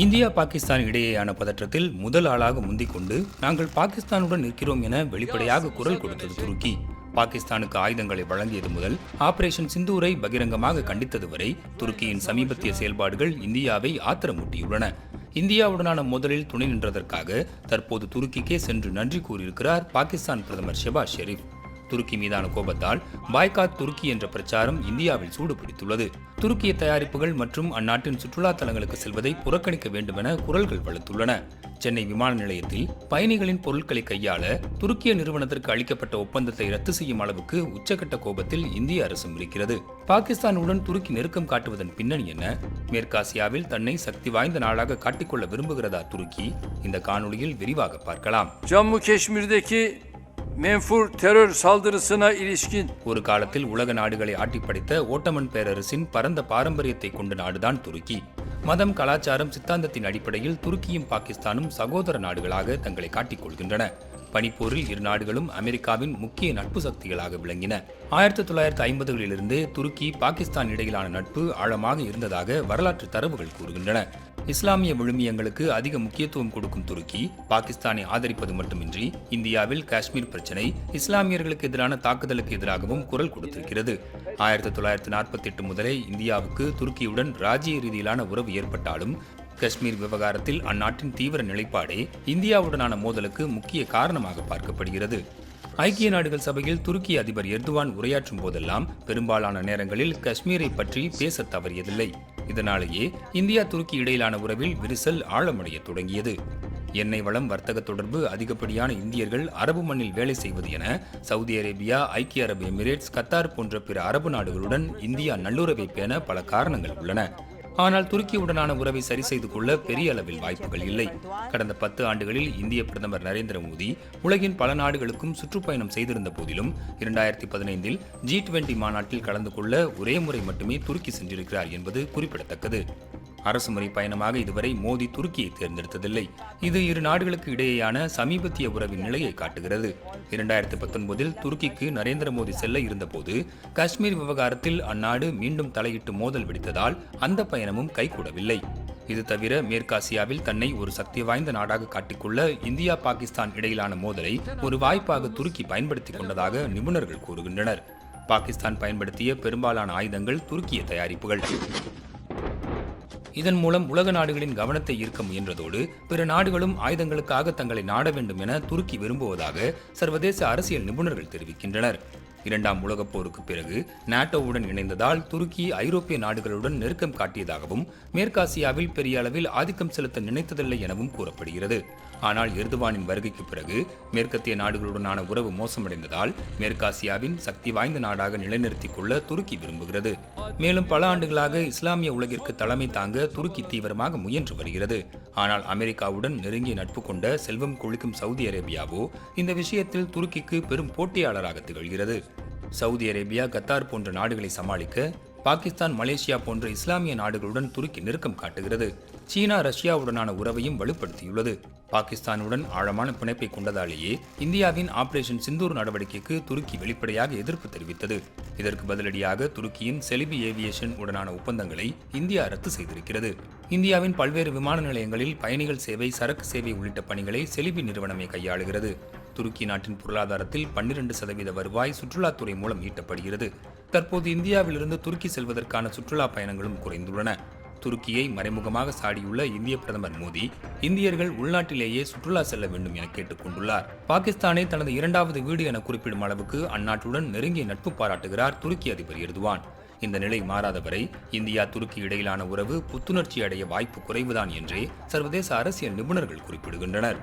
India Pakistan இடையேயான பதற்றத்தில் முதல் ஆளாக முந்திக் கொண்டு நாங்கள் பாகிஸ்தானுடன் நிற்கிறோம் என வெளிப்படையாக குரல் கொடுத்தது துருக்கி. பாகிஸ்தானுக்கு ஆயுதங்களை வழங்கியது முதல் ஆபரேஷன் சிந்தூரை பகிரங்கமாக கண்டித்தது வரை துருக்கியின் சமீபத்திய செயல்பாடுகள் இந்தியாவை ஆத்திரமூட்டியுள்ளன. இந்தியாவுடனான முதலில் துணை நின்றதற்காக தற்போது துருக்கிக்கே சென்று நன்றி கூறியிருக்கிறார் பாகிஸ்தான் பிரதமர் ஷெபாஸ் ஷெரீப். துருக்கி மீதான கோபத்தால் பாய்காட் துருக்கி என்ற பிரச்சாரம் இந்தியாவில் சூடுபிடித்துள்ளது. துருக்கிய தயாரிப்புகள் மற்றும் அந்நாட்டின் சுற்றுலா தலங்களுக்கு செல்வதை புறக்கணிக்க வேண்டும் என குரல்கள் வலுத்துள்ளன. சென்னை விமான நிலையத்தில் பயணிகளின் பொருட்களை கையாள துருக்கிய நிறுவனத்திற்கு அளிக்கப்பட்ட ஒப்பந்தத்தை ரத்து செய்யும் அளவுக்கு உச்சகட்ட கோபத்தில் இந்திய அரசும் இருக்கிறது பாகிஸ்தானுடன் துருக்கி நெருக்கம் காட்டுவதன் பின்னணி என்ன? மேற்காசியாவில் தன்னை சக்தி வாய்ந்த நாளாக காட்டிக்கொள்ள விரும்புகிறதா துருக்கி? இந்த காணொளியில் விரிவாக பார்க்கலாம். Jammu Keşmir'deki menfur terör saldırısına ilişkin. ஒரு காலத்தில் உலக நாடுகளை ஆட்டிப்படைத்த ஓட்டமன் பேரரசின் பரந்த பாரம்பரியத்தை கொண்ட நாடுதான் துருக்கி. மதம் கலாச்சாரம் சித்தாந்தத்தின் அடிப்படையில் துருக்கியும் பாகிஸ்தானும் சகோதர நாடுகளாக தங்களை காட்டிக்கொள்கின்றன பனிப்போரில் இரு நாடுகளும் அமெரிக்காவின் முக்கிய நட்பு சக்திகளாக விளங்கின. ஆயிரத்தி தொள்ளாயிரத்தி ஐம்பதுகளிலிருந்து துருக்கி பாகிஸ்தான் இடையிலான நட்பு ஆழமாக இருந்ததாக வரலாற்று தரவுகள் கூறுகின்றன. இஸ்லாமிய விழுமியங்களுக்கு அதிக முக்கியத்துவம் கொடுக்கும் துருக்கி பாகிஸ்தானை ஆதரிப்பது மட்டுமின்றி இந்தியாவில் காஷ்மீர் பிரச்சினை இஸ்லாமியர்களுக்கு எதிரான தாக்குதலுக்கு எதிராகவும் குரல் கொடுத்திருக்கிறது. ஆயிரத்தி தொள்ளாயிரத்தி நாற்பத்தி எட்டு முதலே இந்தியாவுக்கு துருக்கியுடன் ராஜ்ய ரீதியிலான உறவு ஏற்பட்டாலும் காஷ்மீர் விவகாரத்தில் அந்நாட்டின் தீவிர நிலைப்பாடே இந்தியாவுடனான மோதலுக்கு முக்கிய காரணமாக பார்க்கப்படுகிறது. ஐக்கிய நாடுகள் சபையில் துருக்கி அதிபர் எர்துவான் உரையாற்றும் போதெல்லாம் பெரும்பாலான நேரங்களில் காஷ்மீரை பற்றி பேச தவறியதில்லை. இதனாலேயே இந்தியா துருக்கி இடையிலான உறவில் விரிசல் ஆழமடைய தொடங்கியது. எண்ணெய் வளம் வர்த்தக தொடர்பு அதிகப்படியான இந்தியர்கள் அரபு மண்ணில் வேலை செய்வது என சவுதி அரேபியா ஐக்கிய அரபு எமிரேட்ஸ் கத்தார் போன்ற பிற அரபு நாடுகளுடன் இந்தியா நல்லுறவை பேண பல காரணங்கள் உள்ளன. ஆனால் துருக்கியுடனான உறவை சரி செய்து கொள்ள பெரிய அளவில் வாய்ப்புகள் இல்லை. கடந்த பத்து ஆண்டுகளில் இந்திய பிரதமர் நரேந்திர மோடி உலகின் பல நாடுகளுக்கும் சுற்றுப்பயணம் செய்திருந்த போதிலும் இரண்டாயிரத்தி பதினைந்தில் ஜி டுவெண்டி மாநாட்டில் கலந்து கொள்ள ஒரே முறை மட்டுமே துருக்கி சென்றிருக்கிறார் என்பது குறிப்பிடத்தக்கது. அரசுமுறை பயணமாக இதுவரை மோடி துருக்கியை தேர்ந்தெடுத்ததில்லை. இது இரு நாடுகளுக்கு இடையேயான சமீபத்திய உறவின் நிலையை காட்டுகிறது. இரண்டாயிரத்தி பத்தொன்பதில் துருக்கிக்கு நரேந்திர மோடி செல்ல இருந்தபோது காஷ்மீர் விவகாரத்தில் அந்நாடு மீண்டும் தலையிட்டு மோதல் வெடித்ததால் அந்த பயணமும் கைகூடவில்லை. இது தவிர மேற்காசியாவில் தன்னை ஒரு சக்தி வாய்ந்த நாடாக காட்டிக்கொள்ள இந்தியா பாகிஸ்தான் இடையிலான மோதலை ஒரு வாய்ப்பாக துருக்கி பயன்படுத்திக் கொண்டதாக நிபுணர்கள் கூறுகின்றனர். பாகிஸ்தான் பயன்படுத்திய பெரும்பாலான ஆயுதங்கள் துருக்கிய தயாரிப்புகள். இதன் மூலம் உலக நாடுகளின் கவனத்தை ஈர்க்க முயன்றதோடு பிற நாடுகளும் ஆயுதங்களுக்காக தங்களை நாட வேண்டும் என துருக்கி விரும்புவதாக சர்வதேச அரசியல் நிபுணர்கள் தெரிவிக்கின்றனர். இரண்டாம் உலகப் போருக்கு பிறகு நாட்டோவுடன் இணைந்ததால் துருக்கி ஐரோப்பிய நாடுகளுடன் நெருக்கம் காட்டியதாகவும் மேற்காசியாவில் பெரிய அளவில் ஆதிக்கம் செலுத்த நினைத்ததில்லை எனவும் கூறப்படுகிறது. ஆனால் எர்துவானின் வருகைக்கு பிறகு மேற்கத்திய நாடுகளுடனான உறவு மோசமடைந்ததால் மேற்காசியாவின் சக்தி வாய்ந்த நாடாக நிலைநிறுத்திக் கொள்ள துருக்கி விரும்புகிறது. மேலும் பல ஆண்டுகளாக இஸ்லாமிய உலகிற்கு தலைமை தாங்க துருக்கி தீவிரமாக முயன்று வருகிறது. ஆனால் அமெரிக்காவுடன் நெருங்கிய நட்பு கொண்ட செல்வம் கொழிக்கும் சவுதி அரேபியாவோ இந்த விஷயத்தில் துருக்கிக்கு பெரும் போட்டியாளராக திகழ்கிறது. சவுதி அரேபியா கத்தார் போன்ற நாடுகளை சமாளிக்க பாகிஸ்தான் மலேசியா போன்ற இஸ்லாமிய நாடுகளுடன் துருக்கி நெருக்கம் காட்டுகிறது. சீனா ரஷ்யாவுடனான உறவையும் வலுப்படுத்தியுள்ளது. பாகிஸ்தானுடன் ஆழமான பிணைப்பை கொண்டதாலேயே இந்தியாவின் ஆபரேஷன் சிந்தூர் நடவடிக்கைக்கு துருக்கி வெளிப்படையாக எதிர்ப்பு தெரிவித்தது. இதற்கு பதிலடியாக துருக்கியின் செலிபி ஏவியேஷன் உடனான ஒப்பந்தங்களை இந்தியா ரத்து செய்திருக்கிறது. இந்தியாவின் பல்வேறு விமான நிலையங்களில் பயணிகள் சேவை சரக்கு சேவை உள்ளிட்ட பணிகளை செலிபி நிறுவனமே கையாளுகிறது. துருக்கி நாட்டின் பொருளாதாரத்தில் பன்னிரண்டு சதவீத வருவாய் சுற்றுலாத்துறை மூலம் ஈட்டப்படுகிறது. தற்போது இந்தியாவிலிருந்து துருக்கி செல்வதற்கான சுற்றுலா பயணங்களும் குறைந்துள்ளன. துருக்கியை மறைமுகமாக சாடியுள்ள இந்திய பிரதமர் மோடி இந்தியர்கள் உள்நாட்டிலேயே சுற்றுலா செல்ல வேண்டும் என கேட்டுக் கொண்டுள்ளார். பாகிஸ்தானை தனது இரண்டாவது வீடு என குறிப்பிடும் அளவுக்கு அந்நாட்டுடன் நெருங்கிய நட்பு பாராட்டுகிறார் துருக்கி அதிபர் எர்துவான். இந்த நிலை மாறாத வரை இந்தியா துருக்கி இடையிலான உறவு புத்துணர்ச்சி அடைய வாய்ப்பு குறைவுதான் என்றே சர்வதேச அரசியல் நிபுணர்கள் குறிப்பிடுகின்றனர்.